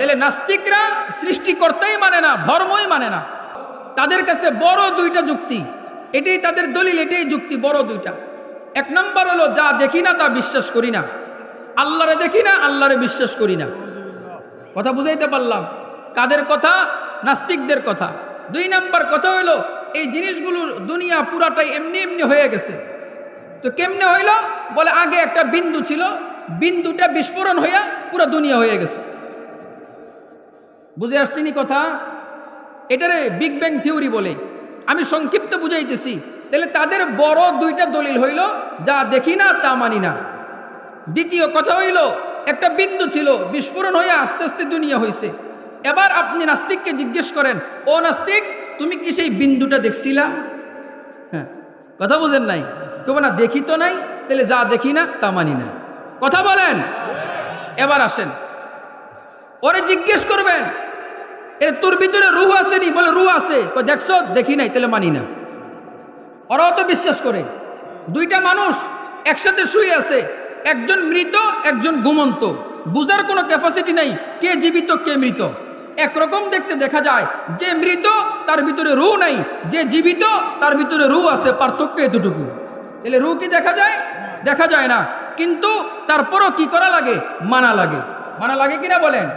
তাহলে নাস্তিকরা সৃষ্টিকর্তাই মানে না, ধর্মই মানে না। তাদের কাছে বড় দুইটা যুক্তি। এটাই তাদের দলিল, এটাই যুক্তি, বড় দুইটা। এক নম্বর হলো, যা দেখি না তা বিশ্বাস করি না। আল্লাহরে দেখি না, আল্লাহরে বিশ্বাস করি না। কথা বুঝাইতে পারলাম? কাদের কথা? নাস্তিকদের কথা। দুই নাম্বার কথা হইল এই জিনিসগুলোর দুনিয়া পুরাটাই এমনি এমনি হয়ে গেছে। তো কেমনে হইল? বলে আগে একটা বিন্দু ছিল, বিন্দুটা বিস্ফোরণ হইয়া পুরো দুনিয়া হয়ে গেছে। বুঝে আসছিনি কথা? এটারে বিগ ব্যাং থিওরি বলে। আমি সংক্ষিপ্ত বুঝাইতেছি। তাহলে তাদের বড় দুইটা দলিল হইল, যা দেখি না, তা মানি না। দ্বিতীয় কথা হইল, একটা বিন্দু ছিল, বিস্ফোরণ হয়ে আস্তে আস্তে দুনিয়া হয়েছে এবার আপনি নাস্তিককে জিজ্ঞেস করেন, ও নাস্তিক, তুমি কি সেই বিন্দুটা দেখছিলা? হ্যাঁ কথা বোঝেন নাই? কেউ না, দেখি তো নাই, তাহলে যা দেখি না, তা মানি না। কথা বলেন? এবার আসেন। ওরে জিজ্ঞেস করবেন এ তোর ভিতরে রুহ আসেনি বলে, রুহ আছে। দেখছ? দেখি নাই, তাহলে মানি না। ওরাও তো বিশ্বাস করে। দুইটা মানুষ একসাথে শুয়ে আছে। একজন মৃত, একজন ঘুমন্ত। বুঝার কোনো ক্যাপাসিটি নাই কে জীবিত, কে মৃত। একরকম দেখতে দেখা যায়, যে মৃত, তার ভিতরে রু নাই। যে জীবিত, তার ভিতরে রু আছে, পার্থক্য এতটুকু। তাহলে রু কি দেখা যায়? দেখা যায় না। কিন্তু তারপরও কি করা লাগে? মানা লাগে। মানা লাগে কিনা বলেন?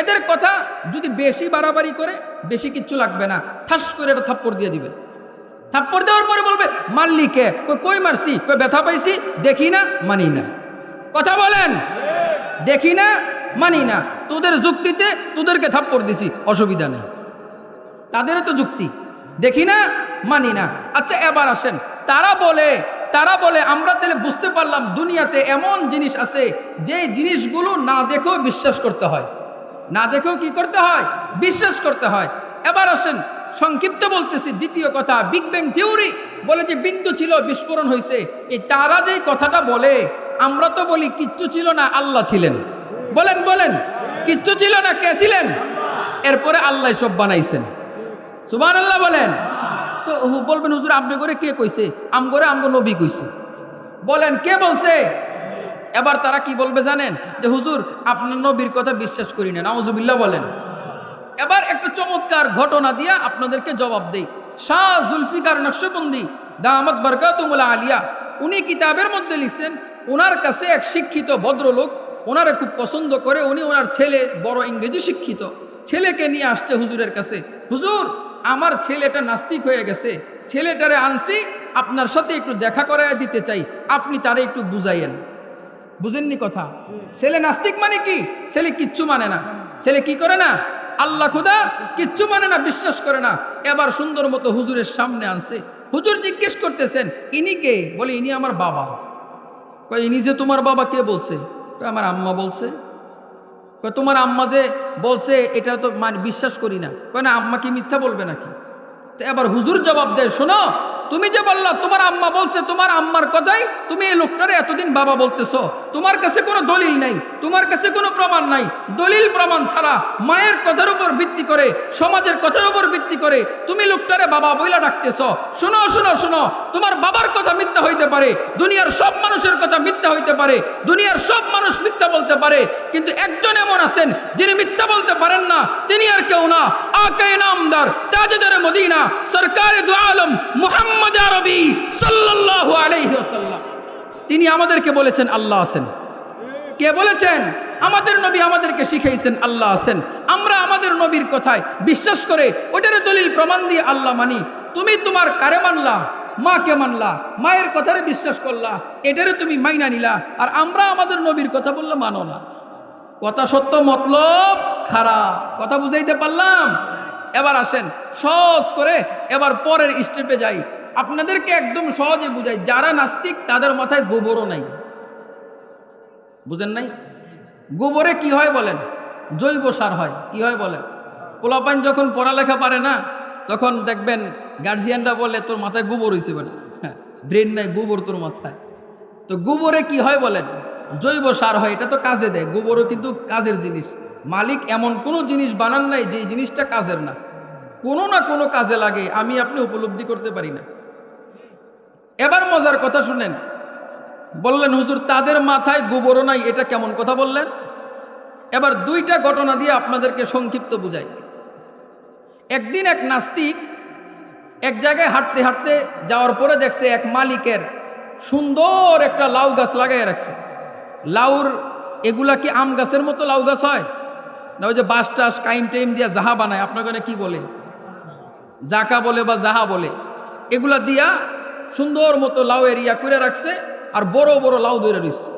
এদের কথা যদি বেশি বাড়াবাড়ি করে, বেশি কিচ্ছু লাগবে না। ঠাস করে এটা থাপ্পড় দিয়ে দিবে। থাপ্পড় দেওয়ার পরে বলবে মারলি কে? কই কই মারছি? কই ব্যথা পাইছি? দেখি না, মানি না। কথা বলেন। দেখি না, মানি না। তোদের যুক্তিতে তোদেরকে থাপ্পড় দিছি, অসুবিধা নেই। তাদেরও তো যুক্তি। দেখি না, মানি না। আচ্ছা এবার আসেন। তারা বলে তারা বলে, আমরা তাহলে বুঝতে পারলাম দুনিয়াতে এমন জিনিস আছে যে জিনিসগুলো না দেখেও বিশ্বাস করতে হয়। না দেখেও কি করতে হয়? বিশ্বাস করতে হয়। এবার আসেন, সংক্ষিপ্ত বলতেছি, দ্বিতীয় কথা বিগ ব্যাং থিওরি বলে যে বিন্দু ছিল, বিস্ফোরণ হয়েছে এই তারা যেই কথাটা বলে, আমরা তো বলি কিচ্ছু ছিল না, আল্লাহ ছিলেন। বলেন বলেন, কিচ্ছু ছিল না, কে ছিলেন? এরপরে আল্লাহ সব বানাইছেন। সুবান আল্লাহ বলেন। তো বলবেন, হুজুর, আপনি করে কে কইছে? আম করে আমগো নবী কইছে। বলেন, কে বলছে? এবার তারা কি বলবে জানেন? যে, হুজুর, আপনার নবীর কথা বিশ্বাস করি না। নাউজুবিল্লাহ বলেন। এবার একটা চমৎকার ঘটনা দিয়া আপনাদেরকে জবাব দেই। শাহ জুলফিকার নকশবন্দি, দামাত বরকাতুমুল্লাহ আলিয়া, উনি কিতাবের মধ্যে লিখছেন ওনার কাছে এক শিক্ষিত ভদ্রলোক ওনারে খুব পছন্দ করে, উনি ওনার ছেলে বড় ইংরেজি শিক্ষিত। ছেলেকে নিয়ে আসছে হুজুরের কাছে। হুজুর, আমার ছেলেটা নাস্তিক হয়ে গেছে। ছেলেটারে আনছি, আপনার সাথে একটু দেখা করায় দিতে চাই। আপনি তারে একটু বুঝাইয়েন। বুঝেননি কথা। ছেলে নাস্তিক মানে কি? ছেলে কিচ্ছু মানে না। ছেলে কি করে না? আল্লাহ খুদা কিচ্ছু মানে না, বিশ্বাস করে না। এবার সুন্দর মতো হুজুরের সামনে আনছে। হুজুর জিজ্ঞেস করতেছেন, ইনি কে? বলে, ইনি আমার বাবা। কয়, ইনি যে তোমার বাবা কে বলছে? কয়, আমার আম্মা বলছে। কয়, তোমার আম্মা যে বলছে, এটা তো মানে বিশ্বাস করি না। কয়, না, আম্মা কি মিথ্যা বলবে নাকি? তো এবার হুজুর জবাব দেয়, শোনো, তুমি যে বললা তোমার আম্মা বলছে, তোমার আম্মার কথাই তুমি এই লোকটারে এতদিন বাবা বলতেছো। তোমার কাছে কোনো দলিল নাই, তোমার কাছে কোনো প্রমাণ নাই। দলিল প্রমাণ ছাড়া মায়ের কথার উপর ভিত্তি করে, সমাজের কথার উপর ভিত্তি করে তুমি লোকটারে বাবা বইলা ডাকতেছ। শোনো শোনো শোনো, তোমার বাবার কথা মিথ্যা হইতে পারে, দুনিয়ার সব মানুষের কথা মিথ্যা হইতে পারে, দুনিয়ার সব মানুষ মিথ্যা বলতে পারে, কিন্তু একজন এমন আছেন যিনি মিথ্যা বলতে পারেন না, তিনি আর কেউ না। আকে নামদার, তাজদার মদিনা, সরকারে দু আলম, মুহাম্মদ আরবি, সাল্লাল্লাহু আলাইহি ওয়াসাল্লাম। তিনি আমাদেরকে বলেছেন, আল্লাহ আছেন। কে বলেছেন? আমাদের নবী আমাদেরকে শিখাইছেন আল্লাহ আছেন। আমরা আমাদের নবীর কথায় বিশ্বাস করে ওটারে দলিল প্রমাণ দিয়ে আল্লাহ মানি। তুমি তোমার কারে মানলা? মাকে মানলা? মায়ের কথারে বিশ্বাস করলা? এটারে তুমি মাইনা নিলা? আর আমরা আমাদের নবীর কথা বললে মানো না। কথা সত্য, মতলব খারাপ। কথা বুঝাইতে পারলাম? এবার আসেন, সহজ করে এবার পরের স্টেপে যাই। আপনাদেরকে একদম সহজে বুঝাই, যারা নাস্তিক তাদের মাথায় গোবরও নাই। বুঝেন নাই? গোবরে কি হয় বলেন? জৈব সার হয়, কি হয় বলেন? পোলাপাইন যখন পড়ালেখা পারে না, তখন দেখবেন গার্জিয়ানরা বলে, তোর মাথায় গোবর হয়েছে বলে হ্যাঁ ব্রেন নাই, গোবর তোর মাথায়। তো গোবরে কি হয় বলেন? জৈব সার হয়, এটা তো কাজে দেয়। গোবরও কিন্তু কাজের জিনিস। মালিক এমন কোনো জিনিস বানান নাই যে জিনিসটা কাজের না। কোনো না কোনো কাজে লাগে, আমি আপনি উপলব্ধি করতে পারি না। এবার মজার কথা শুনেন। বললেন, হুজুর, তাদের মাথায় গোবরও নাই, এটা কেমন কথা বললেন? এবার দুইটা ঘটনা দিয়ে আপনাদেরকে সংক্ষিপ্ত বুঝাই। একদিন এক নাস্তিক এক জায়গায় হাঁটতে হাঁটতে যাওয়ার পরে দেখছে এক মালিকের সুন্দর একটা লাউ গাছ লাগাই রাখছে। লাউর এগুলা কি আম গাছের মতো লাউ গাছ হয়? না ওই যে বাস টাস কাইম টাইম দিয়ে জাহা বানায়, আপনাকে কি বলে? জাকা বলে বা জাহা বলে, এগুলা দিয়া সুন্দর মতো লাউ এরিয়া করে রাখছে আর বড় বড় লাউ ধরে রয়েছে।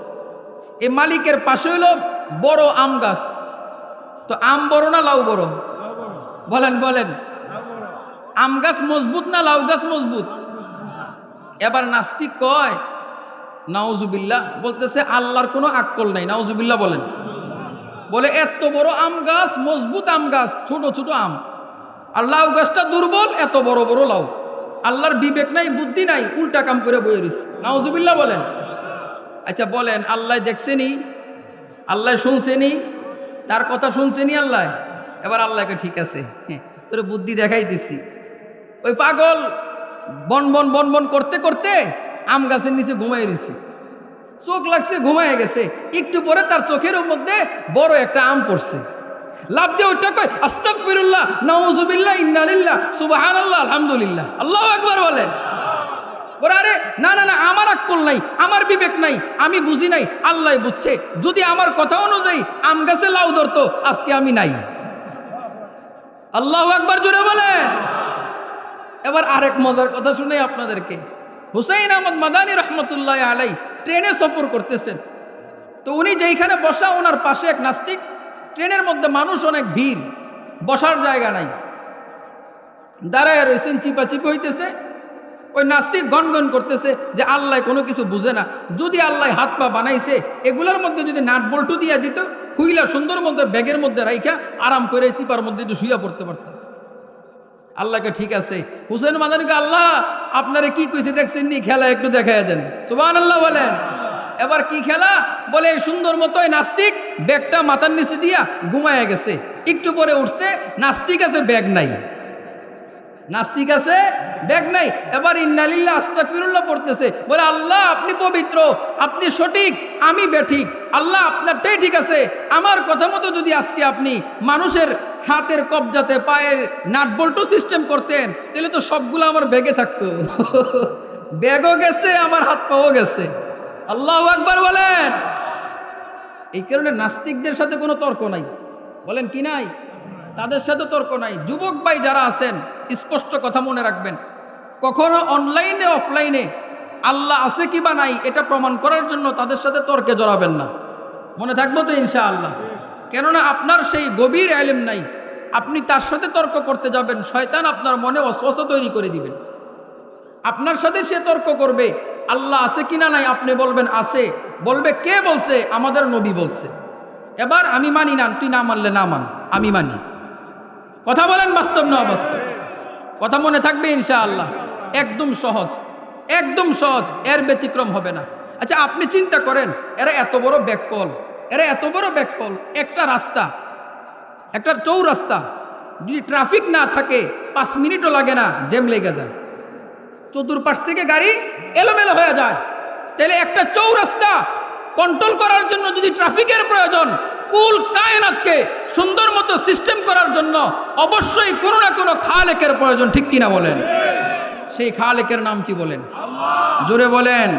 এই মালিকের পাশে হইল বড় আম গাছ। তো আম বড় না লাউ বড়? বলেন বলেন। আম গাছ মজবুত না লাউ গাছ মজবুত? এবার নাস্তিক কয়, নাউজুবিল্লাহ। বলতেছে, আল্লাহর কোনো আক্কল নাই। নাউজুবিল্লাহ বলেন। বলে, এত বড় আম গাছ, মজবুত আম গাছ, ছোট ছোট আম। আর লাউ গাছটা দুর্বল, এত বড় বড় লাউ। আল্লাহর বিবেক নাই, বুদ্ধি নাই, উল্টা কাম করে বয়ে রয়েছে নাউজুবিল্লাহ বলেন। আচ্ছা বলেন, আল্লাহ দেখছেনি? আল্লাহ শুনছেনি? তার কথা শুনছেনি আল্লাহ? এবার আল্লাহকে ঠিক আছে। হ্যাঁ তোর বুদ্ধি দেখাই দিছি। ওই পাগল, বন বন বন বন করতে করতে আম গাছের নিচে ঘুমাই রয়েছে চোখ লাগছে, ঘুমায় গেছে। একটু পরে তার চোখের মধ্যে বড় একটা আম পড়ছে। লাভ দিয়ে ওইটা কয় আস্তাক ফিরুল্লাহ নওয়াজুবিল্লাহ ইন্নালিল্লাহ, সুবাহানাল্লাহ, আলহামদুলিল্লাহ। আল্লাহ একবার বলেন। আরে, না না না, আমার আক্কল নাই, আমার বিবেক নাই, আমি বুঝি নাই, আল্লাহ বুঝছে। যদি আমার কথা অনুযায়ী আম গাছে লাউ ধরতো, আজকে আমি নাই। আল্লাহ একবার জুড়ে বলেন। এবার আরেক মজার কথা শুনে আপনাদেরকে। হুসাইন আহমদ মাদানী রহমতুল্লাহ আলাই ট্রেনে সফর করতেছেন। তো উনি যেইখানে বসা, ওনার পাশে এক নাস্তিক ট্রেনের মধ্যে মানুষ অনেক ভিড়, বসার জায়গা নাই। দাঁড়ায় রয়েছেন চিপাচিপি হইতেছে। ওই নাস্তিক গনগন করতেছে যে আল্লাহ কোনো কিছু বুঝে না। যদি আল্লাহ হাত পা বানাইছে, এগুলোর মধ্যে যদি নাট বল্টু দিয়ে দিত, খুইলা সুন্দর মধ্যে ব্যাগের মধ্যে রাইখা আরাম করে চিপার মধ্যে একটু শুইয়া পড়তে পারত আল্লাহকে ঠিক আছে। হুসেন মাদানিকে আল্লাহ, আপনারা কি কইছে দেখছেন নি খেলা একটু দেখাই দেন। সুবান আল্লাহ বলেন। এবার কি খেলা? বলে, এই সুন্দর মতো এই নাস্তিক ব্যাগটা মাথার নিচে দিয়া ঘুমায় গেছে। একটু পরে উঠছে, নাস্তিক আছে, ব্যাগ নাই। নাস্তিক আছে, ব্যাগ নাই। এবার ইন্নালিল্লাহ আস্তাকফিরুল্লাহ পড়তেছে। বলে, আল্লাহ, আপনি পবিত্র, আপনি সঠিক, আমি বেঠিক। আল্লাহ আপনারটাই ঠিক আছে। আমার কথা মতো যদি আজকে আপনি মানুষের হাতের কবজাতে, পায়ের নাটবল্টু সিস্টেম করতেন, তাহলে তো সবগুলো আমার ব্যাগে থাকতো। ব্যাগও গেছে, আমার হাত পাও গেছে। আল্লাহ একবার বলেন। এই কারণে নাস্তিকদের সাথে কোনো তর্ক নাই। বলেন কি নাই? তাদের সাথে তর্ক নাই। যুবক ভাই যারা আছেন, স্পষ্ট কথা মনে রাখবেন। কখনো অনলাইনে অফলাইনে আল্লাহ আছে কি বা নাই এটা প্রমাণ করার জন্য তাদের সাথে তর্কে জড়াবেন না। মনে থাকব তো ইনশা আল্লাহ কেননা আপনার সেই গভীর আলেম নাই। আপনি তার সাথে তর্ক করতে যাবেন। শয়তান আপনার মনে অশ্বাস তৈরি করে দিবেন। আপনার সাথে সে তর্ক করবে। আল্লাহ আছে কিনা নাই আপনি বলবেন আছে। বলবে কে বলছে? আমাদের নবী বলছে। এবার আমি মানি না, তুই না মানলে না মান, আমি মানি। কথা বলেন বাস্তব না অবাস্তব? কথা মনে থাকবে ইনশা আল্লাহ একদম সহজ। একদম সহজ। এর ব্যতিক্রম হবে না। আচ্ছা আপনি চিন্তা করেন, এরা এত বড় ব্যাককল এরা এত বড় ব্যাককল একটা রাস্তা, একটা চৌরাস্তা। যদি ট্রাফিক না থাকে, পাঁচ মিনিটও লাগে না, জ্যাম লেগে যায়। চতুর্পাশ থেকে গাড়ি এলোমেলো হয়ে যায়। তাহলে একটা চৌরাস্তা কন্ট্রোল করার জন্য যদি ট্রাফিকের প্রয়োজন, কুল কায়নাতকে সুন্দর মতো সিস্টেম করার জন্য অবশ্যই কোনো না কোনো খালেকের প্রয়োজন, ঠিক কিনা বলেন? সেই খালেকের নাম কি বলেন? জোরে বলেন।